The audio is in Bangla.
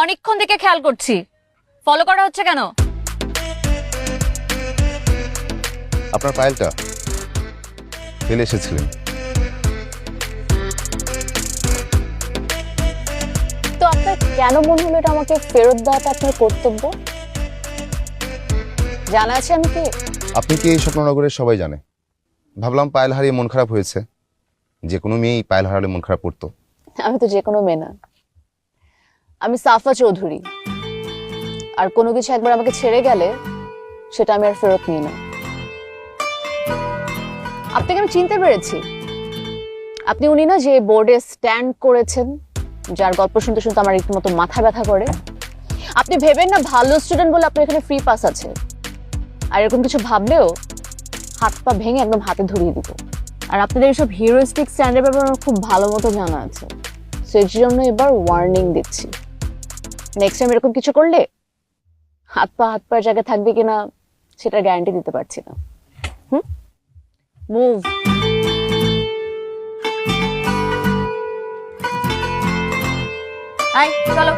অনেকক্ষণ থেকে খেয়াল করছি। ফলো করা হচ্ছে কেন? আপনার ফাইলটা ফেলে এসেছিলেন। তো আপনার কেন মনে হলো এটা আমাকে ফেরত দেওয়াটা আপনার কর্তব্য? জানা আছে আমি কি? আপনি কি এই স্বপ্ননগরের সবাই জানে? ভাবলাম পায়েল হারিয়ে মন খারাপ হয়েছে। যে কোনো মেয়েই পায়েল হারালে মন খারাপ করতো। আমি তো যে কোনো মেয়ে না। আমি সাফা চৌধুরী। আর কোনো কিছু একবার আমাকে ছেড়ে গেলে সেটা আমি আর ফেরত নিই না। আপনাকে আমি চিনতে পেরেছি? আপনি উনি না যে বোর্ডে স্ট্যান্ড করেছেন, যার গল্প শুনতে শুনতে আমার রীতিমতো মাথা ব্যথা করে। আপনি ভেবেন না ভালো স্টুডেন্ট বলে আপনার এখানে ফ্রি পাস আছে। আর এরকম কিছু ভাবলেও হাত পা ভেঙে একদম হাতে ধরিয়ে দিব। আর আপনাদের এইসব হিরোইস্টিক স্ট্যান্ডের ব্যাপারে আমার খুব ভালো মতো জানা আছে। সো এর জন্য এবার ওয়ার্নিং দিচ্ছি। নেক্সট টাইম এরকম কিছু করলে হাত পা, হাত পায়ের জায়গায় থাকবে কিনা সেটা গ্যারান্টি দিতে পারছি না। হুম? মুভ চলো।